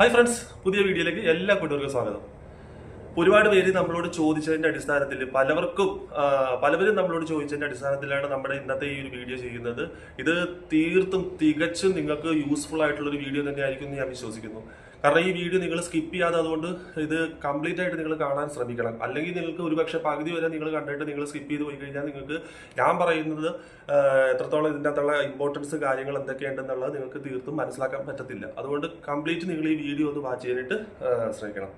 Hi friends പുതിയ വീഡിയോയിലേക്ക് എല്ലാ കൂട്ടുകാർക്കും സ്വാഗതം. ഒരുപാട് പേര് നമ്മളോട് ചോദിച്ചതിന്റെ അടിസ്ഥാനത്തിൽ പലവർക്കും പലവരും നമ്മളോട് ചോദിച്ചതിന്റെ അടിസ്ഥാനത്തിലാണ് നമ്മുടെ ഇന്നത്തെ ഈ ഒരു വീഡിയോ ചെയ്യുന്നത്. ഇത് തീർത്തും തികച്ചും നിങ്ങൾക്ക് യൂസ്ഫുൾ ആയിട്ടുള്ള ഒരു വീഡിയോ തന്നെയായിരിക്കും എന്ന് ഞാൻ വിശ്വസിക്കുന്നു. കാരണം ഈ വീഡിയോ നിങ്ങൾ സ്കിപ്പ് ചെയ്യാതെ അതുകൊണ്ട് ഇത് കംപ്ലീറ്റ് ആയിട്ട് നിങ്ങൾ കാണാൻ ശ്രമിക്കണം. അല്ലെങ്കിൽ നിങ്ങൾക്ക് ഒരുപക്ഷെ പകുതി വരെ നിങ്ങൾ കണ്ടിട്ട് നിങ്ങൾ സ്കിപ്പ് ചെയ്ത് പോയി കഴിഞ്ഞാൽ നിങ്ങൾക്ക് ഞാൻ പറയുന്നത് എത്രത്തോളം ഇതിന്റെ അകത്തുള്ള ഇമ്പോർട്ടൻസ് കാര്യങ്ങൾ എന്തൊക്കെയുണ്ടെന്നുള്ളത് നിങ്ങൾക്ക് തീർത്തും മനസ്സിലാക്കാൻ പറ്റത്തില്ല. അതുകൊണ്ട് കംപ്ലീറ്റ് നിങ്ങൾ ഈ വീഡിയോ ഒന്ന് വാച്ച് ചെയ്യാനായിട്ട് ശ്രമിക്കണം.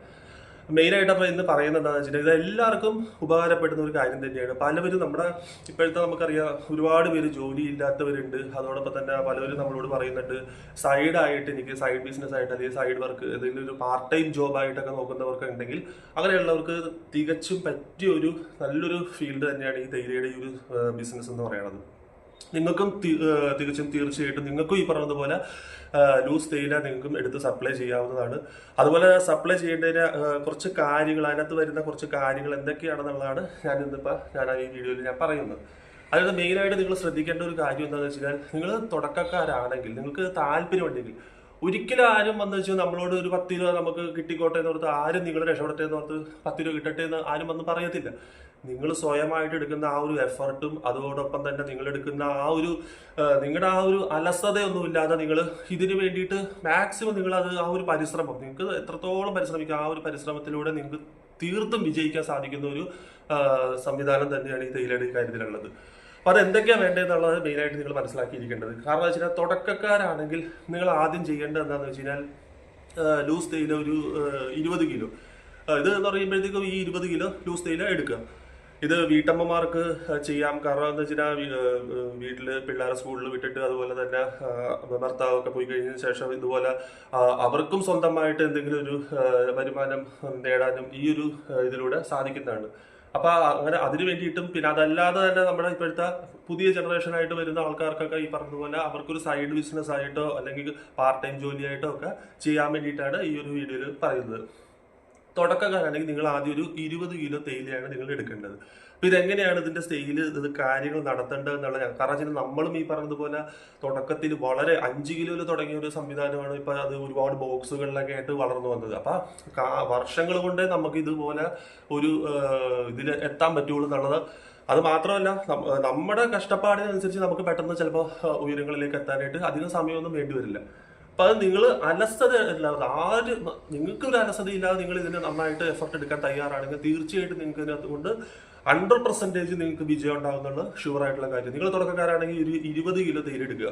മെയിനായിട്ട് അപ്പോൾ ഇന്ന് പറയുന്നത് എന്താണെന്ന് വെച്ചിട്ടുണ്ടെങ്കിൽ ഇത് എല്ലാവർക്കും ഉപകാരപ്പെടുന്ന ഒരു കാര്യം തന്നെയാണ്. പലവരും നമ്മുടെ ഇപ്പോഴത്തെ നമുക്കറിയാം ഒരുപാട് പേര് ജോലി ഇല്ലാത്തവരുണ്ട് അതോടൊപ്പം തന്നെ പലവരും നമ്മളോട് പറയുന്നുണ്ട് സൈഡായിട്ട് എനിക്ക് സൈഡ് ബിസിനസ് ആയിട്ട് അല്ലെങ്കിൽ സൈഡ് വർക്ക് ഏതെങ്കിലും ഒരു പാർട്ട് ടൈം ജോബ് ആയിട്ടൊക്കെ നോക്കുന്നവർക്ക് ഉണ്ടെങ്കിൽ അങ്ങനെയുള്ളവർക്ക് തികച്ചും പറ്റിയ ഒരു നല്ലൊരു ഫീൽഡ് തന്നെയാണ് ഈ തേയിലയുടെ ഈ ഒരു ബിസിനസ് എന്ന് പറയുന്നത്. നിങ്ങൾക്കും തികച്ചും തീർച്ചയായിട്ടും നിങ്ങൾക്കും ഈ പറഞ്ഞതുപോലെ ലൂസ് തേയില നിങ്ങൾക്കും എടുത്ത് സപ്ലൈ ചെയ്യാവുന്നതാണ്. അതുപോലെ സപ്ലൈ ചെയ്യേണ്ടതിന് കുറച്ച് കാര്യങ്ങൾ അതിനകത്ത് വരുന്ന കുറച്ച് കാര്യങ്ങൾ എന്തൊക്കെയാണെന്നുള്ളതാണ് ഞാൻ ഇന്നിപ്പോൾ ഞാൻ ഈ വീഡിയോയിൽ ഞാൻ പറയുന്നത്. അതായത് മെയിനായിട്ട് നിങ്ങൾ ശ്രദ്ധിക്കേണ്ട ഒരു കാര്യം എന്താണെന്ന് വെച്ചാൽ നിങ്ങൾ തുടക്കക്കാരാണെങ്കിൽ നിങ്ങൾക്ക് താല്പര്യമുണ്ടെങ്കിൽ ഒരിക്കലും ആരും വന്നു വെച്ചാൽ നമ്മളോട് ഒരു പത്ത് രൂപ നമുക്ക് കിട്ടിക്കോട്ടെ എന്ന് ആരും നിങ്ങൾ രക്ഷപ്പെടട്ടെ എന്ന് ഓർത്ത് പത്ത് രൂപ കിട്ടട്ടെ എന്ന് ആരും വന്ന് പറയത്തില്ല. നിങ്ങൾ സ്വയമായിട്ട് എടുക്കുന്ന ആ ഒരു എഫർട്ടും അതോടൊപ്പം തന്നെ നിങ്ങൾ എടുക്കുന്ന ആ ഒരു നിങ്ങളുടെ ആ ഒരു അലസതയൊന്നും ഇല്ലാതെ നിങ്ങൾ ഇതിന് വേണ്ടിയിട്ട് മാക്സിമം നിങ്ങൾ അത് ആ ഒരു പരിശ്രമം നിങ്ങൾക്ക് എത്രത്തോളം പരിശ്രമിക്കുക ആ ഒരു പരിശ്രമത്തിലൂടെ നിങ്ങൾക്ക് തീർത്തും വിജയിക്കാൻ സാധിക്കുന്ന ഒരു സംവിധാനം തന്നെയാണ് ഈ തേയിലയുടെ കാര്യത്തിലുള്ളത്. അപ്പൊ അത് എന്തൊക്കെയാണ് വേണ്ടതെന്നുള്ളത് മെയിനായിട്ട് നിങ്ങൾ മനസ്സിലാക്കിയിരിക്കേണ്ടത്. കാരണം വെച്ച് കഴിഞ്ഞാൽ തുടക്കക്കാരാണെങ്കിൽ നിങ്ങൾ ആദ്യം ചെയ്യേണ്ടത് എന്താണെന്ന് വെച്ച് കഴിഞ്ഞാൽ ലൂസ് തേയില ഒരു ഇരുപത് കിലോ. ഇത് എന്ന് പറയുമ്പോഴത്തേക്കും ഈ ഇരുപത് കിലോ ലൂസ് തേയില എടുക്കുക. ഇത് വീട്ടമ്മമാർക്ക് ചെയ്യാം. കാരണം എന്താ വെച്ചാൽ വീട്ടിൽ പിള്ളേരെ സ്കൂളിൽ വിട്ടിട്ട് അതുപോലെ തന്നെ ഭർത്താവൊക്കെ പോയി കഴിഞ്ഞതിന് ശേഷം ഇതുപോലെ അവർക്കും സ്വന്തമായിട്ട് എന്തെങ്കിലും ഒരു വരുമാനം നേടാനും ഈ ഒരു ഇതിലൂടെ സാധിക്കുന്നതാണ്. അപ്പൊ അങ്ങനെ അതിനു വേണ്ടിയിട്ടും പിന്നെ അതല്ലാതെ തന്നെ നമ്മുടെ ഇപ്പോഴത്തെ പുതിയ ജനറേഷൻ ആയിട്ട് വരുന്ന ആൾക്കാർക്കൊക്കെ ഈ പറഞ്ഞതുപോലെ അവർക്കൊരു സൈഡ് ബിസിനസ് ആയിട്ടോ അല്ലെങ്കിൽ പാർട്ട് ടൈം ജോലിയായിട്ടോ ഒക്കെ ചെയ്യാൻ വേണ്ടിയിട്ടാണ് ഈ ഒരു വീഡിയോയിൽ പറയുന്നത്. തുടക്കക്കാരാണെങ്കിൽ നിങ്ങൾ ആദ്യം ഒരു ഇരുപത് കിലോ തേയിലയാണ് നിങ്ങൾ എടുക്കേണ്ടത്. അപ്പൊ ഇതെങ്ങനെയാണ് ഇതിന്റെ സ്റ്റേജിൽ ഇത് കാര്യങ്ങൾ നടത്തേണ്ടത് എന്നുള്ള കാരണം വെച്ചാൽ നമ്മളും ഈ പറഞ്ഞതുപോലെ തുടക്കത്തിൽ വളരെ അഞ്ച് കിലോയിൽ തുടങ്ങിയ ഒരു സംവിധാനമാണ് ഇപ്പൊ അത് ഒരുപാട് ബോക്സുകളിലൊക്കെ ആയിട്ട് വളർന്നു വന്നത്. അപ്പൊ വർഷങ്ങൾ കൊണ്ടേ നമുക്ക് ഇതുപോലെ ഒരു ഇതിൽ എത്താൻ പറ്റുള്ളൂ എന്നുള്ളത്. അത് മാത്രമല്ല നമ്മ- നമ്മുടെ കഷ്ടപ്പാടിനനുസരിച്ച് നമുക്ക് പെട്ടെന്ന് ചിലപ്പോൾ ഉയരങ്ങളിലേക്ക് എത്താനായിട്ട് അധികം സമയമൊന്നും വേണ്ടി വരില്ല. അപ്പൊ അത് നിങ്ങൾ അലസത ഇല്ലാതെ ആര് നിങ്ങൾക്ക് ഒരു അലസത ഇല്ലാതെ നിങ്ങൾ ഇതിന് നന്നായിട്ട് എഫർട്ട് എടുക്കാൻ തയ്യാറാണെങ്കിൽ തീർച്ചയായിട്ടും നിങ്ങൾക്ക് ഇതിനകത്ത് കൊണ്ട് ഹൺഡ്രഡ് പെർസെന്റേജ് നിങ്ങൾക്ക് വിജയം ഉണ്ടാകുന്നുള്ള ഷുവർ ആയിട്ടുള്ള കാര്യം. നിങ്ങൾ തുടക്കക്കാരാണെങ്കിൽ ഒരു ഇരുപത് കിലോ തേരെടുക്കുക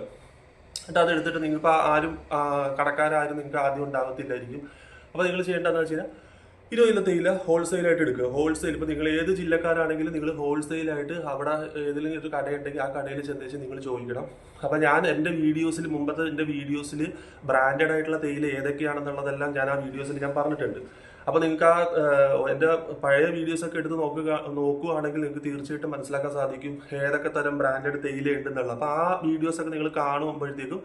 എന്നിട്ട് അതെടുത്തിട്ട് നിങ്ങൾക്ക് ആരും കടക്കാരും നിങ്ങൾക്ക് ആദ്യം ഉണ്ടാകത്തില്ലായിരിക്കും. അപ്പോൾ നിങ്ങൾ ചെയ്യേണ്ടതെന്ന് വെച്ച് കഴിഞ്ഞാൽ ഇരുപത് കിലോ തേയില ഹോൾസെയിലായിട്ട് എടുക്കുക. ഹോൾസെയിൽ ഇപ്പോൾ നിങ്ങൾ ഏത് ജില്ലക്കാരാണെങ്കിലും നിങ്ങൾ ഹോൾസെയിലായിട്ട് അവിടെ ഏതെങ്കിലും ഒരു കടയുണ്ടെങ്കിൽ ആ കടയിൽ ചെന്നേച്ച് നിങ്ങൾ ചോദിക്കണം. അപ്പോൾ ഞാൻ എന്റെ വീഡിയോസിൽ മുമ്പത്തെ എന്റെ വീഡിയോസിൽ ബ്രാൻഡഡ് ആയിട്ടുള്ള തേയില ഏതൊക്കെയാണെന്നുള്ളതെല്ലാം ഞാൻ ആ വീഡിയോസിൽ ഞാൻ പറഞ്ഞിട്ടുണ്ട്. അപ്പോൾ നിങ്ങൾക്ക് ആ എന്റെ പഴയ വീഡിയോസ് ഒക്കെ എടുത്ത് നോക്കുക നോക്കുകയാണെങ്കിൽ നിങ്ങൾക്ക് തീർച്ചയായിട്ടും മനസ്സിലാക്കാൻ സാധിക്കും ഏതൊക്കെ തരം ബ്രാൻഡഡ് തേയില ഉണ്ടെന്നുള്ളത്. അപ്പോൾ ആ വീഡിയോസ് ഒക്കെ നിങ്ങൾ കാണുമ്പോഴത്തേക്കും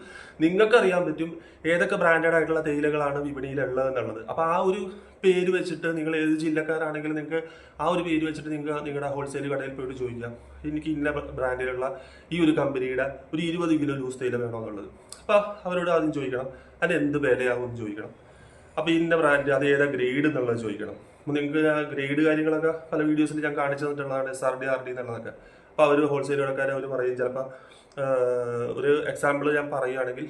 നിങ്ങൾക്ക് അറിയാൻ പറ്റും ഏതൊക്കെ ബ്രാൻഡഡ് ആയിട്ടുള്ള തേയിലകളാണ് വിപണിയിലുള്ളത് എന്നുള്ളത് അപ്പോൾ ആ ഒരു പേര് വെച്ചിട്ട് നിങ്ങൾ ഏത് ജില്ലക്കാരാണെങ്കിലും നിങ്ങൾക്ക് ആ ഒരു പേര് വെച്ചിട്ട് നിങ്ങൾക്ക് നിങ്ങളുടെ ഹോൾസെയിൽ കടയിൽ പോയിട്ട് ചോദിക്കാം. എനിക്ക് ഇന്ന ബ്രാൻഡിലുള്ള ഈ ഒരു കമ്പനിയുടെ ഒരു ഇരുപത് കിലോ ലൂസ് തേയില വേണമെന്നുള്ളത് അപ്പോൾ അവരോട് ആദ്യം ചോദിക്കണം അതിന് എന്ത് വിലയാവും ചോദിക്കണം. അപ്പോൾ ഇന്ന ബ്രാൻഡ് അത് ഏതാ ഗ്രേഡ് എന്നുള്ളത് ചോദിക്കണം. അപ്പോൾ നിങ്ങൾക്ക് ആ ഗ്രേഡ് കാര്യങ്ങളൊക്കെ പല വീഡിയോസിൽ ഞാൻ കാണിച്ചു തന്നിട്ടുള്ളതാണ് S R D R D എന്നുള്ളതൊക്കെ. അപ്പോൾ അവർ ഹോൾസെയിൽ കടക്കാർ അവർ പറയും ചിലപ്പോൾ ഒരു എക്സാമ്പിൾ ഞാൻ പറയുകയാണെങ്കിൽ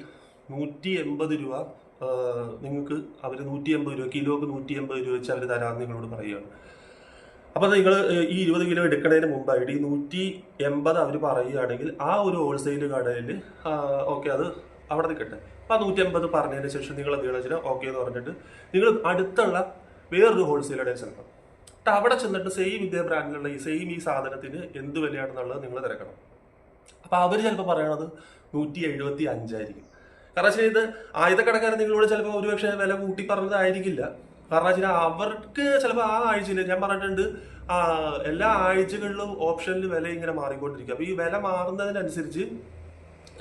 നൂറ്റി എൺപത് രൂപ നിങ്ങൾക്ക് അവർ നൂറ്റി എൺപത് രൂപ കിലോക്ക് നൂറ്റി എൺപത് രൂപ വെച്ച് അവർ തരാമെന്ന് നിങ്ങളോട് പറയുകയാണ് അപ്പോൾ നിങ്ങൾ ഈ ഇരുപത് കിലോ എടുക്കുന്നതിന് മുമ്പായിട്ട് ഈ നൂറ്റി എൺപത് അവർ പറയുകയാണെങ്കിൽ ആ ഒരു ഹോൾസെയിൽ കടയിൽ ഓക്കെ അത് അവിടെ നിൽക്കട്ടെ. അപ്പൊ ആ നൂറ്റി എൺപത് പറഞ്ഞതിന് ശേഷം നിങ്ങൾ എന്ത് ചെയ്യണം വെച്ചാൽ ഓക്കെ എന്ന് പറഞ്ഞിട്ട് നിങ്ങൾ അടുത്തുള്ള വേറൊരു ഹോൾസെയിൽ കടയിൽ ചെല്ലണം. എന്നിട്ട് അവിടെ ചെന്നിട്ട് സെയിം ഇതേ ബ്രാൻഡിലുള്ള ഈ സെയിം ഈ സാധനത്തിന് എന്ത് വിലയാണെന്നുള്ളത് നിങ്ങൾ തിരക്കണം. അപ്പോൾ അവർ ചിലപ്പോൾ പറയണത് നൂറ്റി എഴുപത്തി അഞ്ചായിരിക്കും കാരണം വെച്ചാൽ ഇത് ആയുധക്കടക്കാരൻ നിങ്ങളോട് ചിലപ്പോൾ ഒരുപക്ഷെ വില കൂട്ടി പറഞ്ഞതായിരിക്കില്ല. കാരണം വെച്ചാൽ അവർക്ക് ചിലപ്പോൾ ആ ആഴ്ചയിൽ ഞാൻ പറഞ്ഞിട്ടുണ്ട് എല്ലാ ആഴ്ചകളിലും ഓപ്ഷനിൽ വില ഇങ്ങനെ മാറിക്കൊണ്ടിരിക്കും. അപ്പോൾ ഈ വില മാറുന്നതിനനുസരിച്ച്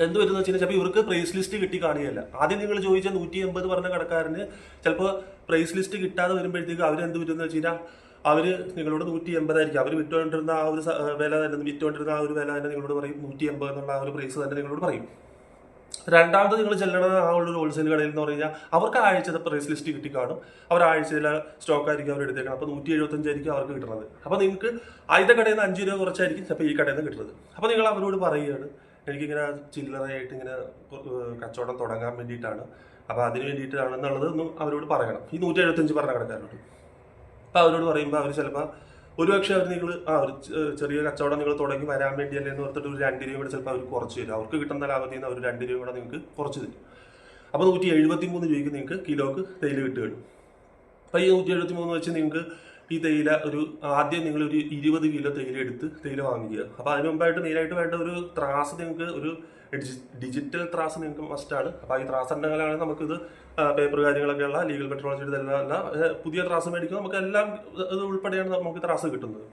എന്ത് വരുന്ന വെച്ചാൽ ചിലപ്പോൾ ഇവർക്ക് പ്രൈസ് ലിസ്റ്റ് കിട്ടി കാണുകയല്ല. ആദ്യം നിങ്ങൾ ചോദിച്ച നൂറ്റി എൺപത് പറഞ്ഞ കടക്കാരന് ചിലപ്പോൾ പ്രൈസ് ലിസ്റ്റ് കിട്ടാതെ വരുമ്പോഴത്തേക്ക് അവരെന്ത് വരുന്ന വെച്ച് കഴിഞ്ഞാൽ അവർ നിങ്ങളോട് നൂറ്റി എൺപതായിരിക്കും അവർ വിറ്റുകൊണ്ടിരുന്ന ആ ഒരു വില തന്നെ വിറ്റുകൊണ്ടിരുന്ന ആ ഒരു വില തന്നെ നിങ്ങളോട് പറയും. നൂറ്റി എൺപത് എന്നുള്ള ആ ഒരു പ്രൈസ് തന്നെ നിങ്ങളോട് പറയും. രണ്ടാമത് നിങ്ങൾ ചെല്ലണ ആ ഒരു ഹോൾസെയിൽ കടയിൽ എന്ന് പറഞ്ഞു കഴിഞ്ഞാൽ അവർക്ക് ആഴ്ചത്തെ പ്രൈസ് ലിസ്റ്റ് കിട്ടി കാണും. അവർ ആഴ്ചയിലെ സ്റ്റോക്ക് ആയിരിക്കും അവർ എടുത്തേക്കണം അപ്പോൾ നൂറ്റി എഴുപത്തഞ്ചായിരിക്കും അവർക്ക് കിട്ടുന്നത് അപ്പോൾ നിങ്ങൾക്ക് ആദ്യത്തെ കടയിൽ നിന്ന് അഞ്ച് രൂപ കുറച്ചായിരിക്കും ചിലപ്പോൾ ഈ കടയിൽ നിന്ന് കിട്ടുന്നത് അപ്പോൾ നിങ്ങൾ അവരോട് പറയുകയാണ് എനിക്കിങ്ങനെ ചില്ലറയായിട്ട് ഇങ്ങനെ കച്ചവടം തുടങ്ങാൻ വേണ്ടിയിട്ടാണ്. അപ്പോൾ അതിന് വേണ്ടിയിട്ടാണെന്നുള്ളത് ഒന്ന് അവരോട് പറയണം. ഈ നൂറ്റി എഴുപത്തഞ്ച് പറഞ്ഞ കടക്കാരോട് അപ്പോൾ അവരോട് പറയുമ്പോൾ അവർ ചിലപ്പോൾ ഒരു പക്ഷേ അവർ നിങ്ങൾ ആ ഒരു ചെറിയ കച്ചവടം നിങ്ങൾ തുടങ്ങി വരാൻ വേണ്ടിയല്ലേ എന്ന് ഓർത്തിട്ട് ഒരു രണ്ട് രൂപ കൂടെ ചിലപ്പോൾ അവർ കുറച്ച് തരും. അവർക്ക് കിട്ടുന്ന ലാഭത്തിൽ നിന്ന് അവർ രണ്ട് രൂപ കൂടെ നിങ്ങൾക്ക് കുറച്ച് തരും. അപ്പോൾ നൂറ്റി എഴുപത്തി മൂന്ന് രൂപയ്ക്ക് നിങ്ങൾക്ക് കിലോക്ക് തേയില കിട്ടുകയുള്ളൂ അപ്പോൾ ഈ നൂറ്റി എഴുപത്തി മൂന്ന് വെച്ച് നിങ്ങൾക്ക് ഈ തേയില ഒരു ആദ്യം നിങ്ങൾ ഒരു ഇരുപത് കിലോ തേയില എടുത്ത് തേയില വാങ്ങിക്കുക. അപ്പോൾ അതിന് മുമ്പായിട്ട് മെയിനായിട്ട് വേണ്ട ഒരു ത്രാസ് നിങ്ങൾക്ക് ഒരു ഡിജിറ്റൽ ത്രാസ് നിങ്ങൾക്ക് മസ്റ്റാണ് അപ്പോൾ ഈ ത്രാസ് ഉണ്ടെങ്കിലാണ് നമുക്കിത് പേപ്പർ കാര്യങ്ങളൊക്കെ ഉള്ള ലീഗൽ പെട്രോളജിയുടെ എല്ലാം പുതിയ ത്രാസ് മേടിക്കുമ്പോൾ നമുക്ക് എല്ലാം ഇത് ഉൾപ്പെടെയാണ് നമുക്ക് ത്രാസ് കിട്ടുന്നത്.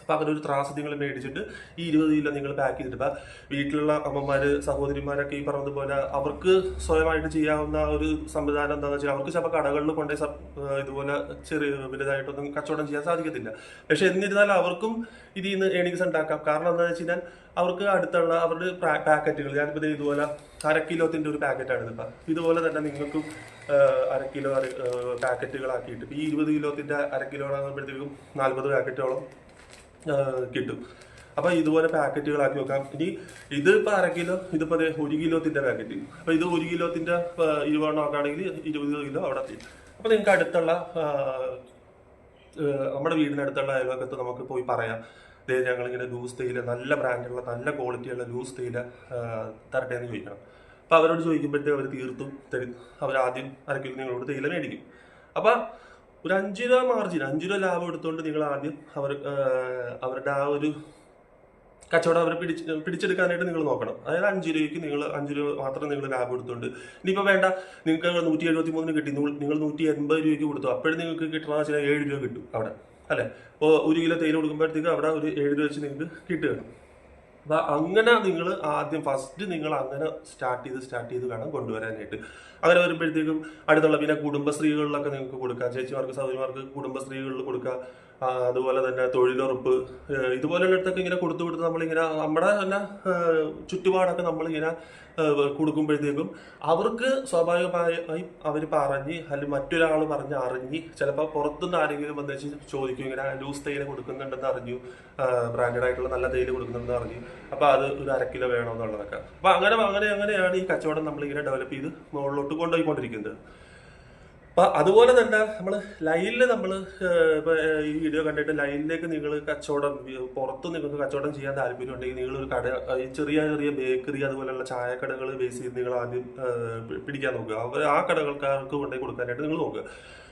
അപ്പോൾ അങ്ങനെ ഒരു ത്രാസ് നിങ്ങൾ മേടിച്ചിട്ട് ഈ ഇരുപത് കിലോ നിങ്ങൾ പാക്ക് ചെയ്തിട്ട് ഇപ്പം വീട്ടിലുള്ള അമ്മമാർ സഹോദരിമാരൊക്കെ ഈ പറഞ്ഞതുപോലെ അവർക്ക് സ്വയമായിട്ട് ചെയ്യാവുന്ന ഒരു സംവിധാനം എന്താണെന്ന് വെച്ചാൽ അവർക്ക് ചിലപ്പോൾ കടകളിൽ കൊണ്ടുപോയി ഇതുപോലെ ചെറിയ വലുതായിട്ടൊന്നും കച്ചവടം ചെയ്യാൻ സാധിക്കത്തില്ല. പക്ഷെ എന്നിരുന്നാലും അവർക്കും ഇതിൽ നിന്ന് ഏണിങ്സ് ഉണ്ടാക്കാം. കാരണം എന്താണെന്ന് വെച്ച് കഴിഞ്ഞാൽ അവർക്ക് അടുത്തുള്ള അവരുടെ പാക്കറ്റുകൾ ഞാനിപ്പോൾ ഇതുപോലെ അര കിലോത്തിന്റെ ഒരു പാക്കറ്റാണ് ഇതിപ്പോൾ ഇതുപോലെ തന്നെ നിങ്ങൾക്കും അര കിലോ പാക്കറ്റുകളാക്കിയിട്ട് ഈ ഇരുപത് കിലോത്തിന്റെ അര കിലോ ആകുമ്പോഴത്തേക്കും നാൽപ്പത് പാക്കറ്റോളം കിട്ടും. അപ്പൊ ഇതുപോലെ പാക്കറ്റുകളാക്കി വെക്കാം. ഇനി ഇത് ഇപ്പൊ അര കിലോ ഇതിപ്പോ ദേ ഒരു കിലോത്തിന്റെ പാക്കറ്റ് അപ്പൊ ഇത് ഒരു കിലോത്തിന്റെ ഇരുപതെണ്ണം ആക്കുകയാണെങ്കിൽ ഇരുപത് കിലോ അവിടെ എത്തി. അപ്പൊ നിങ്ങൾക്ക് അടുത്തുള്ള നമ്മുടെ വീടിനടുത്തുള്ള അയൽവക്കത്ത് നമുക്ക് പോയി പറയാം. ദേ ഞങ്ങളിങ്ങനെ ലൂസ് തേയില നല്ല ബ്രാൻഡുള്ള നല്ല ക്വാളിറ്റിയുള്ള ലൂസ് തേയില തരട്ടെ എന്ന് ചോദിക്കണം. അപ്പൊ അവരോട് ചോദിക്കുമ്പോഴത്തേക്ക് അവർ തീർത്തും തരും അവർ ആദ്യം അര കിലോ നിങ്ങളോട് തേയില മേടിക്കും. അപ്പൊ ഒരു അഞ്ച് രൂപ മാർജിൻ അഞ്ചു രൂപ ലാഭം എടുത്തുകൊണ്ട് നിങ്ങൾ ആദ്യം അവർ അവരുടെ ആ ഒരു കച്ചവടം അവരെ പിടിച്ച് പിടിച്ചെടുക്കാനായിട്ട് നിങ്ങൾ നോക്കണം. അതായത് അഞ്ചു രൂപയ്ക്ക് നിങ്ങൾ അഞ്ചു രൂപ മാത്രം നിങ്ങൾ ലാഭം എടുത്തുകൊണ്ട് ഇനിയിപ്പോൾ വേണ്ട നിങ്ങൾക്ക് നൂറ്റി എഴുപത്തി മൂന്നിന് കിട്ടി നിങ്ങൾ- നൂറ്റി എൺപത് രൂപയ്ക്ക് കൊടുത്തു. അപ്പോഴും നിങ്ങൾക്ക് കിട്ടണമെന്ന് വെച്ചാൽ ഏഴ് രൂപ കിട്ടും അവിടെ. അല്ലേ? അപ്പോൾ ഒരു കിലോ തേയില കൊടുക്കുമ്പോഴത്തേക്ക് അവിടെ ഒരു ഏഴ് രൂപ വെച്ച് നിങ്ങൾക്ക് കിട്ടുകയാണ്. അങ്ങനെ നിങ്ങൾ ആദ്യം ഫസ്റ്റ് നിങ്ങൾ അങ്ങനെ സ്റ്റാർട്ട് ചെയ്ത് സ്റ്റാർട്ട് ചെയ്ത് വേണം കൊണ്ടുവരാനായിട്ട്. അങ്ങനെ വരുമ്പോഴത്തേക്കും അടുത്തുള്ള പിന്നെ കുടുംബശ്രീകളിലൊക്കെ നിങ്ങൾക്ക് കൊടുക്കാം. ചേച്ചിമാർക്ക് സഹോദരിമാർക്ക് കുടുംബശ്രീകളിൽ കൊടുക്കാം. ആ, അതുപോലെ തന്നെ തൊഴിലുറപ്പ് ഏഹ് ഇതുപോലെയുള്ളിടത്തൊക്കെ ഇങ്ങനെ കൊടുത്തു കൊടുത്ത് നമ്മളിങ്ങനെ നമ്മുടെ തന്നെ ചുറ്റുപാടൊക്കെ നമ്മളിങ്ങനെ കൊടുക്കുമ്പോഴത്തേക്കും അവർക്ക് സ്വാഭാവികമായി അവർ പറഞ്ഞ് അല്ലെങ്കിൽ മറ്റൊരാൾ പറഞ്ഞ് അറിഞ്ഞ് ചിലപ്പോൾ പുറത്തുനിന്ന് ആരെങ്കിലും വന്ന് വെച്ച് ചോദിക്കും ഇങ്ങനെ ലൂസ് തേയില കൊടുക്കുന്നുണ്ടെന്ന് അറിഞ്ഞു ബ്രാൻഡഡ് ആയിട്ടുള്ള നല്ല തേയില കൊടുക്കുന്നുണ്ടെന്ന് അറിഞ്ഞു അപ്പോൾ അത് ഒരു അരക്കിലോ കിലോ വേണമെന്നുള്ളതൊക്കെ അപ്പോൾ അങ്ങനെ അങ്ങനെ അങ്ങനെയാണ് ഈ കച്ചവടം നമ്മളിങ്ങനെ ഡെവലപ്പ് ചെയ്ത് മുകളിലോട്ട് കൊണ്ടുപോയിക്കൊണ്ടിരിക്കുന്നത്. അപ്പൊ അതുപോലെ തന്നെ നമ്മൾ ലൈനിൽ നമ്മൾ ഈ വീഡിയോ കണ്ടിട്ട് ലൈനിലേക്ക് നിങ്ങൾ കച്ചവടം പുറത്ത് നിങ്ങൾക്ക് കച്ചവടം ചെയ്യാൻ താല്പര്യം ഉണ്ടെങ്കിൽ നിങ്ങൾ ഒരു കട ചെറിയ ചെറിയ ബേക്കറി അതുപോലെയുള്ള ചായക്കടകൾ ബേസ് ചെയ്ത് നിങ്ങൾ ആദ്യം പിടിക്കാൻ നോക്കുക. അവർ ആ കടകൾക്കാർക്ക് കൊണ്ടുപോയി കൊടുക്കാനായിട്ട് നിങ്ങൾ നോക്കുക.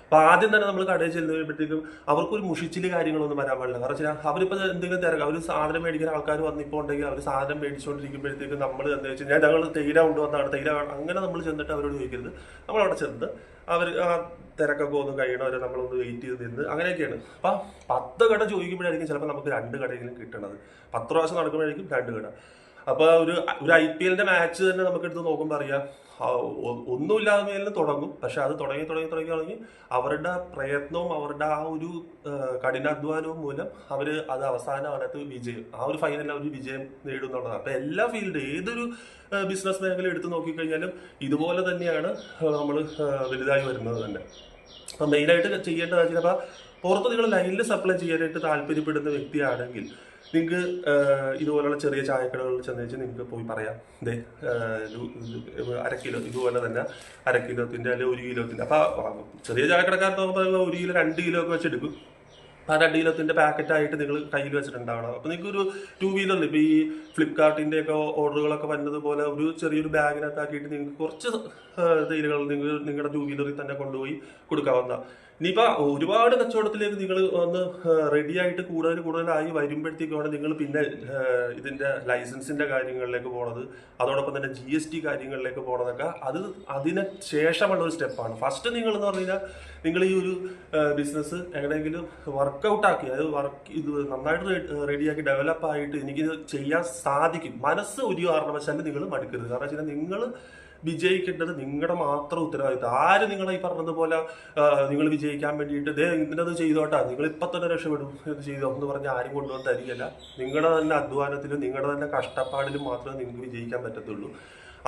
അപ്പൊ ആദ്യം തന്നെ നമ്മൾ കടയിൽ ചെന്ന് കഴിയുമ്പോഴത്തേക്കും അവർക്കൊരു മുഷിച്ചിൽ കാര്യങ്ങളൊന്നും വരാൻ പാടില്ല. കാരണം വെച്ചാൽ അവരിപ്പോ എന്തെങ്കിലും തിരക്ക് അവർ സാധനം മേടിക്കുന്ന ആൾക്കാർ വന്നിപ്പോ ഉണ്ടെങ്കിൽ അവർ സാധനം മേടിച്ചുകൊണ്ടിരിക്കുമ്പോഴത്തേക്കും നമ്മൾ എന്താ വെച്ചാൽ ഞാൻ ഞങ്ങൾ തേയില കൊണ്ടുവന്നാണ് തേയില അങ്ങനെ നമ്മൾ ചെന്നിട്ട് അവരോട് ചോദിക്കരുത്. നമ്മൾ അവിടെ ചെന്ന് അവർ ആ തിരക്കൊക്കെ ഒന്ന് കഴിയണവരെ നമ്മളൊന്ന് വെയിറ്റ് ചെയ്ത് നിന്ന് അങ്ങനെയൊക്കെയാണ്. അപ്പൊ പത്ത് കട ചോദിക്കുമ്പോഴായിരിക്കും ചിലപ്പോൾ നമുക്ക് രണ്ട് കടയെങ്കിലും കിട്ടണത്. പത്ത് പ്രാവശ്യം നടക്കുമ്പോഴായിരിക്കും രണ്ട് കട. അപ്പൊ ഒരു ഒരു ഐ പി എല്ലിന്റെ മാച്ച് തന്നെ നമുക്ക് എടുത്ത് നോക്കുമ്പോൾ അറിയാം. ഒന്നുമില്ലാതെ മേലിൽ തുടങ്ങും. പക്ഷെ അത് തുടങ്ങി തുടങ്ങി തുടങ്ങി തുടങ്ങി അവരുടെ പ്രയത്നവും അവരുടെ ആ ഒരു കഠിനാധ്വാനവും മൂലം അവർ അത് അവസാനം അതിനകത്ത് വിജയം ആ ഒരു ഫൈനൽ അവർ വിജയം നേടുന്നുള്ളതാണ് അപ്പോൾ അപ്പൊ എല്ലാ ഫീൽഡ് ഏതൊരു ബിസിനസ് മേഖല എടുത്ത് നോക്കിക്കഴിഞ്ഞാലും ഇതുപോലെ തന്നെയാണ് നമ്മൾ വലുതായി വരുന്നത് തന്നെ. അപ്പം മെയിനായിട്ട് ചെയ്യേണ്ടത് വെച്ചാൽ അപ്പോൾ പുറത്ത് നിങ്ങൾ ലൈനിൽ സപ്ലൈ ചെയ്യാനായിട്ട് താല്പര്യപ്പെടുന്ന വ്യക്തിയാണെങ്കിൽ നിങ്ങൾക്ക് ഇതുപോലുള്ള ചെറിയ ചായക്കടകളിൽ ചെന്ന് നിങ്ങൾക്ക് പോയി പറയാം. ദേ അര കിലോ ഇതുപോലെ തന്നെ അര കിലോത്തിന്റെ അല്ലെങ്കിൽ ഒരു കിലോത്തിന്റെ. അപ്പൊ ചെറിയ ചായക്കടക്കാർക്ക് ഒരു കിലോ രണ്ട് കിലോ ഒക്കെ വെച്ചെടുക്കും ആ രണ്ട് കിലോത്തിന്റെ പാക്കറ്റ് ആയിട്ട് നിങ്ങൾ കയ്യിൽ വെച്ചിട്ടുണ്ടാവണം. അപ്പോൾ നിങ്ങൾക്ക് ഒരു വീലർ വീലറിൽ ഇപ്പൊ ഈ ഫ്ലിപ്കാർട്ടിന്റെ ഒക്കെ ഓർഡറുകളൊക്കെ വരുന്നത് പോലെ ഒരു ചെറിയൊരു ബാഗിനകത്താക്കിയിട്ട് നിങ്ങൾക്ക് കുറച്ച് തൈലുകൾ നിങ്ങൾ നിങ്ങളുടെ ടു വീലറിൽ തന്നെ കൊണ്ടുപോയി കൊടുക്കാവുന്ന ഇനിയിപ്പോ ഒരുപാട് കച്ചവടത്തിലേക്ക് നിങ്ങൾ ഒന്ന് റെഡിയായിട്ട് കൂടുതൽ കൂടുതലായി വരുമ്പോഴത്തേക്കാണ് നിങ്ങൾ പിന്നെ ഇതിന്റെ ഇതിന്റെ ലൈസൻസിന്റെ കാര്യങ്ങളിലേക്ക് പോണത്. അതോടൊപ്പം തന്നെ ജി എസ് ടി കാര്യങ്ങളിലേക്ക് പോണതൊക്കെ അത് അതിന് ശേഷമുള്ള ഒരു സ്റ്റെപ്പാണ്. ഫസ്റ്റ് നിങ്ങൾ എന്ന് പറഞ്ഞു കഴിഞ്ഞാൽ നിങ്ങൾ ഈ ഒരു ബിസിനസ് എങ്ങനെയെങ്കിലും വർക്കൗട്ട് ആക്കി അതായത് വർക്ക് ഇത് നന്നായിട്ട് റെഡിയാക്കി ഡെവലപ്പ് ആയിട്ട് എനിക്കിത് ചെയ്യാൻ സാധിക്കും. മനസ്സ് ഒരു കാരണവശാലും നിങ്ങൾ മടുക്കരുത്. കാരണം വെച്ചാൽ നിങ്ങൾ വിജയിക്കേണ്ടത് നിങ്ങളുടെ മാത്രം ഉത്തരവാദിത്തം. ആര് നിങ്ങളെ ഈ പറഞ്ഞതുപോലെ നിങ്ങൾ വിജയിക്കാൻ വേണ്ടിയിട്ട് ദേ ഇന്നത് ചെയ്തോട്ടാ. നിങ്ങൾ ഇപ്പം തന്നെ രക്ഷപ്പെടും. ഇത് ചെയ്തോ എന്ന് പറഞ്ഞ് ആരും കൊണ്ടുവന്ന് തരികയില്ല. നിങ്ങളുടെ തന്നെ അധ്വാനത്തിലും നിങ്ങളുടെ തന്നെ കഷ്ടപ്പാടിലും മാത്രമേ നിങ്ങൾക്ക് വിജയിക്കാൻ പറ്റത്തുള്ളൂ.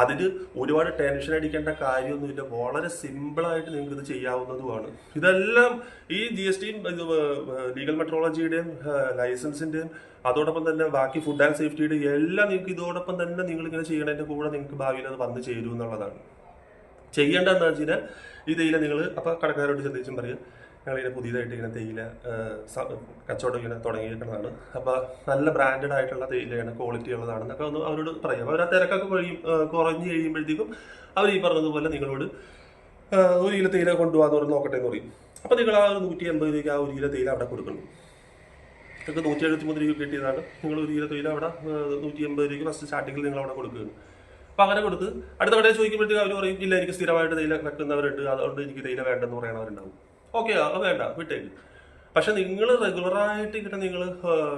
അതിന് ഒരുപാട് ടെൻഷൻ അടിക്കേണ്ട കാര്യമൊന്നുമില്ല. വളരെ സിമ്പിളായിട്ട് നിങ്ങൾക്ക് ഇത് ചെയ്യാവുന്നതുമാണ്. ഇതെല്ലാം ഈ ജി എസ് ടിയും ലീഗൽ മെട്രോളജിയുടെയും ലൈസൻസിന്റെയും അതോടൊപ്പം തന്നെ ബാക്കി ഫുഡ് ആൻഡ് സേഫ്റ്റിയുടെ എല്ലാം നിങ്ങൾക്ക് ഇതോടൊപ്പം തന്നെ നിങ്ങൾ ഇങ്ങനെ ചെയ്യണതിന്റെ കൂടെ നിങ്ങൾക്ക് ഭാവിയിൽ അത് വന്നു ചേരും എന്നുള്ളതാണ്. ചെയ്യേണ്ടതെന്ന് വെച്ചാൽ ഇതിൽ നിങ്ങൾ അപ്പോൾ കടക്കാരോട് ചിന്തിച്ചും പറയും ഞങ്ങളിങ്ങനെ പുതിയതായിട്ട് ഇങ്ങനെ തേയില കച്ചവടം ഇങ്ങനെ തുടങ്ങിയിരിക്കുന്നതാണ്. അപ്പോൾ നല്ല ബ്രാൻഡഡ് ആയിട്ടുള്ള തേയിലയാണ് ക്വാളിറ്റി ഉള്ളതാണെന്നൊക്കെ ഒന്ന് അവരോട് പറയാം. അവർ ആ തിരക്കൊക്കെ കഴിയും കുറഞ്ഞു കഴിയുമ്പോഴത്തേക്കും അവർ ഈ പറഞ്ഞതുപോലെ നിങ്ങളോട് ഒരു കിലോ തേയില കൊണ്ടുപോകാന്ന് പറഞ്ഞ് നോക്കട്ടെ എന്ന് പറയും. അപ്പോൾ നിങ്ങൾ ആ ഒരു നൂറ്റി എൺപത് രൂപയ്ക്ക് ആ ഒരു കിലോ തേയില അവിടെ കൊടുക്കണം. നിങ്ങൾക്ക് നൂറ്റി എഴുപത്തി മൂന്ന് രൂപ കിട്ടിയതാണ്. നിങ്ങൾ ഒരു കിലോ തേയില അവിടെ നൂറ്റി എൺപത് രൂപയ്ക്ക് ഫസ്റ്റ് സ്റ്റാർട്ടിങ്ങിൽ നിങ്ങൾ അവിടെ കൊടുക്കുകയാണ്. അപ്പൊ അങ്ങനെ കൊടുത്ത് അടുത്ത കടയിൽ ചോദിക്കുമ്പോഴത്തേക്ക് അവർ പറയും ഇല്ല എനിക്ക് സ്ഥിരമായിട്ട് തേയില വെക്കുന്നവരുണ്ട്. അതുകൊണ്ട് എനിക്ക് തേയില വേണ്ടെന്ന് പറയണവരുണ്ടാവും. ഓക്കെ അത് വേണ്ട വിട്ടേക്ക്. പക്ഷെ നിങ്ങൾ റെഗുലറായിട്ട് ഇങ്ങനെ നിങ്ങൾ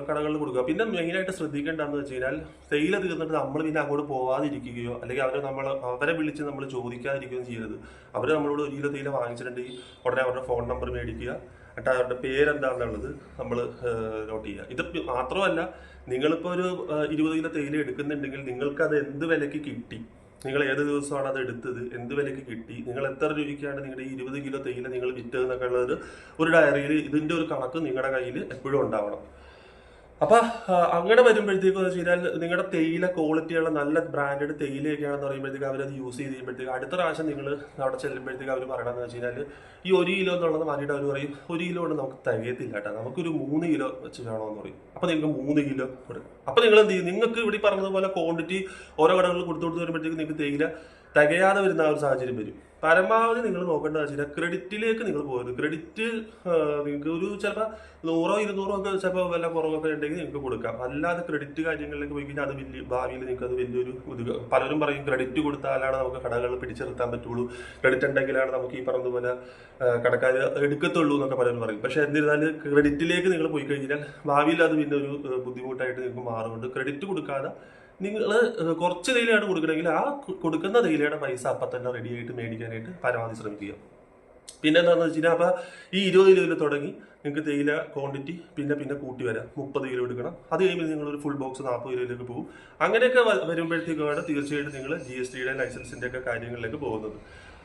കടകളിൽ കൊടുക്കുക. പിന്നെ മെയിനായിട്ട് ശ്രദ്ധിക്കേണ്ടതെന്ന് വെച്ച് കഴിഞ്ഞാൽ തേയില തീർന്നിട്ട് നമ്മൾ പിന്നെ അങ്ങോട്ട് പോവാതിരിക്കുകയോ അല്ലെങ്കിൽ അവരെ നമ്മൾ അവരെ വിളിച്ച് നമ്മൾ ചോദിക്കാതിരിക്കുകയോ ചെയ്യരുത്. അവർ നമ്മളോട് ഒരു കിലോ തേയില വാങ്ങിച്ചിട്ടുണ്ടെങ്കിൽ ഉടനെ അവരുടെ ഫോൺ നമ്പർ മേടിക്കുക. എന്നിട്ട് അവരുടെ പേരെന്താണെന്നുള്ളത് നമ്മൾ നോട്ട് ചെയ്യുക. ഇത് മാത്രമല്ല നിങ്ങളിപ്പോൾ ഒരു ഇരുപത് കിലോ തേയില എടുക്കുന്നുണ്ടെങ്കിൽ നിങ്ങൾക്ക് അത് എന്ത് വിലയ്ക്ക് കിട്ടി? നിങ്ങൾ ഏത് ദിവസമാണ് അത് എടുത്തത്? എന്ത് വിലയ്ക്ക് കിട്ടി? നിങ്ങൾ എത്ര രൂപയ്ക്കാണ് നിങ്ങളുടെ ഈ ഇരുപത് കിലോ തേയില നിങ്ങൾ വിറ്റത് എന്നൊക്കെ ഉള്ളത് ഒരു ഡയറിയിൽ ഇതിന്റെ ഒരു കണക്ക് നിങ്ങളുടെ കയ്യിൽ എപ്പോഴും ഉണ്ടാവണം. അപ്പൊ അങ്ങനെ വരുമ്പോഴത്തേക്കും വെച്ച് കഴിഞ്ഞാൽ നിങ്ങളുടെ തേയില ക്വാളിറ്റിയുള്ള നല്ല ബ്രാൻഡഡ് തേയിലയൊക്കെയാണെന്ന് പറയുമ്പോഴത്തേക്ക് അവരത് യൂസ് ചെയ്ത് കഴിയുമ്പോഴത്തേക്ക് അടുത്ത പ്രാവശ്യം നിങ്ങൾ അവിടെ ചെല്ലുമ്പോഴത്തേക്ക് അവർ പറയണമെന്ന് വെച്ച് കഴിഞ്ഞാൽ ഈ ഒരു കിലോ എന്നുള്ളത് മാറ്റിയിട്ട് അവർ പറയും ഒരു കിലോ കൊണ്ട് നമുക്ക് തികയത്തില്ല കേട്ടോ. നമുക്കൊരു മൂന്ന് കിലോ വെച്ച് വേണമെന്ന് പറയും. അപ്പൊ നിങ്ങൾക്ക് മൂന്ന് കിലോ കൊടുക്കും. അപ്പൊ നിങ്ങൾ എന്ത് ചെയ്യും? നിങ്ങൾക്ക് ഇവിടെ പറഞ്ഞതുപോലെ ക്വാണ്ടിറ്റി ഓരോ കടകളിൽ കൊടുത്തു കൊടുത്ത് വരുമ്പോഴത്തേക്ക് നിങ്ങൾക്ക് തേയില തികയാതെ വരുന്ന ആ ഒരു സാഹചര്യം വരും. പരമാവധി നിങ്ങൾ നോക്കേണ്ടത് വെച്ചാൽ ക്രെഡിറ്റിലേക്ക് നിങ്ങൾ പോകരുത്. ക്രെഡിറ്റ് നിങ്ങൾക്ക് ഒരു ചിലപ്പോൾ നൂറോ ഇരുന്നൂറോ ഒക്കെ ചിലപ്പോൾ വല്ല കുറവൊക്കെ ഉണ്ടെങ്കിൽ നിങ്ങൾക്ക് കൊടുക്കാം. അല്ലാതെ ക്രെഡിറ്റ് കാര്യങ്ങളിലേക്ക് പോയി കഴിഞ്ഞാൽ അത് വലിയ ഭാവിയിൽ നിങ്ങൾക്ക് അത് വലിയൊരു ഇത് പലരും പറയും ക്രെഡിറ്റ് കൊടുത്താലാണ് നമുക്ക് കടകൾ പിടിച്ചെടുത്താൻ പറ്റുള്ളൂ. ക്രെഡിറ്റ് ഉണ്ടെങ്കിലാണ് നമുക്ക് ഈ പറഞ്ഞതുപോലെ കടക്കാർ എടുക്കത്തുള്ളൂ എന്നൊക്കെ പലരും പറയും. പക്ഷേ എന്നിരുന്നാലും ക്രെഡിറ്റിലേക്ക് നിങ്ങൾ പോയി കഴിഞ്ഞാൽ ഭാവിയിൽ അത് പിന്നെ ഒരു ബുദ്ധിമുട്ടായിട്ട് നിങ്ങൾക്ക് മാറുന്നുണ്ട്. ക്രെഡിറ്റ് കൊടുക്കാതെ നിങ്ങൾ കുറച്ച് തേയിലയാണ് കൊടുക്കണമെങ്കിൽ ആ കൊടുക്കുന്ന തേയിലയുടെ പൈസ അപ്പം തന്നെ റെഡി ആയിട്ട് മേടിക്കാനായിട്ട് പരമാവധി ശ്രമിക്കുക. പിന്നെ എന്താണെന്ന് വെച്ച് കഴിഞ്ഞാൽ അപ്പോൾ ഈ ഇരുപത് കിലോയിൽ തുടങ്ങി നിങ്ങൾക്ക് തേയില ക്വാണ്ടിറ്റി പിന്നെ പിന്നെ കൂട്ടി വരാം. മുപ്പത് കിലോ എടുക്കണം. അത് കഴിയുമ്പോൾ നിങ്ങൾ ഒരു ഫുൾ ബോക്സ് നാൽപ്പത് കിലോയിലേക്ക് പോകും. അങ്ങനെയൊക്കെ വരുമ്പോഴത്തേക്കാണ് തീർച്ചയായിട്ടും നിങ്ങൾ ജി എസ് ടിയുടെ ലൈസൻസിന്റെ ഒക്കെ കാര്യങ്ങളിലേക്ക് പോകുന്നത്.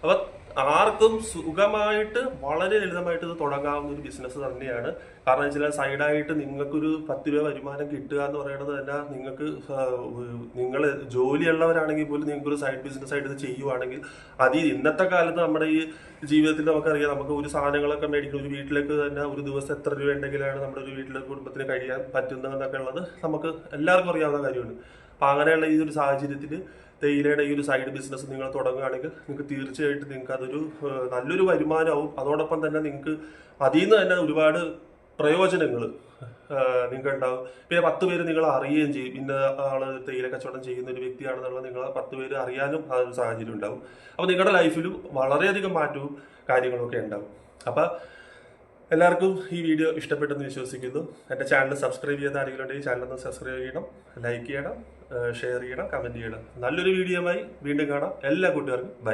അപ്പൊ ആർക്കും സുഖമായിട്ട് വളരെ ലളിതമായിട്ട് ഇത് തുടങ്ങാവുന്ന ഒരു ബിസിനസ് തന്നെയാണ്. കാരണം വെച്ചാൽ സൈഡായിട്ട് നിങ്ങൾക്കൊരു പത്ത് രൂപ വരുമാനം കിട്ടുക എന്ന് പറയുന്നത് തന്നെ നിങ്ങൾക്ക് നിങ്ങൾ ജോലിയുള്ളവരാണെങ്കിൽ പോലും നിങ്ങൾക്ക് ഒരു സൈഡ് ബിസിനസ് ആയിട്ട് ഇത് ചെയ്യുവാണെങ്കിൽ അത് ഇന്നത്തെ കാലത്ത് നമ്മുടെ ഈ ജീവിതത്തിൽ നമുക്കറിയാം നമുക്ക് ഒരു സാധനങ്ങളൊക്കെ മേടിക്കണം ഒരു വീട്ടിലേക്ക് തന്നെ ഒരു ദിവസം എത്ര രൂപ ഉണ്ടെങ്കിലാണ് നമ്മുടെ ഒരു വീട്ടിലെ കുടുംബത്തിന് കഴിയാൻ പറ്റുന്നതെന്നൊക്കെ ഉള്ളത് നമുക്ക് എല്ലാവർക്കും അറിയാവുന്ന കാര്യമാണ്. അപ്പൊ അങ്ങനെയുള്ള ഈ ഒരു സാഹചര്യത്തിൽ തേയിലയുടെ ഈ ഒരു സൈഡ് ബിസിനസ് നിങ്ങൾ തുടങ്ങുകയാണെങ്കിൽ നിങ്ങൾക്ക് തീർച്ചയായിട്ടും നിങ്ങൾക്ക് അതൊരു നല്ലൊരു വരുമാനവും അതോടൊപ്പം തന്നെ നിങ്ങൾക്ക് അതിൽ നിന്ന് തന്നെ ഒരുപാട് പ്രയോജനങ്ങൾ നിങ്ങൾക്ക് ഉണ്ടാവും പിന്നെ പത്ത് പേര് നിങ്ങൾ അറിയുകയും ചെയ്യും. ഇന്ന ആൾ തേയില കച്ചവടം ചെയ്യുന്ന ഒരു വ്യക്തിയാണെന്നുള്ളത് നിങ്ങൾ പത്ത് പേര് അറിയാനും ആ ഒരു സാഹചര്യം ഉണ്ടാവും. അപ്പോൾ നിങ്ങളുടെ ലൈഫിലും വളരെയധികം മാറ്റവും കാര്യങ്ങളൊക്കെ ഉണ്ടാവും. അപ്പം എല്ലാവർക്കും ഈ വീഡിയോ ഇഷ്ടപ്പെട്ടെന്ന് വിശ്വസിക്കുന്നു. എന്റെ ചാനൽ സബ്സ്ക്രൈബ് ചെയ്യാത്ത ആരെങ്കിലും ഉണ്ടെങ്കിൽ ഒന്ന് സബ്സ്ക്രൈബ് ചെയ്യണം ലൈക്ക് ചെയ്യണം ഷെയർ ചെയ്യണം കമന്റ് ചെയ്യണം. നല്ലൊരു വീഡിയോയുമായി വീണ്ടും കാണാം. എല്ലാ കൂട്ടുകാർക്കും ബൈ.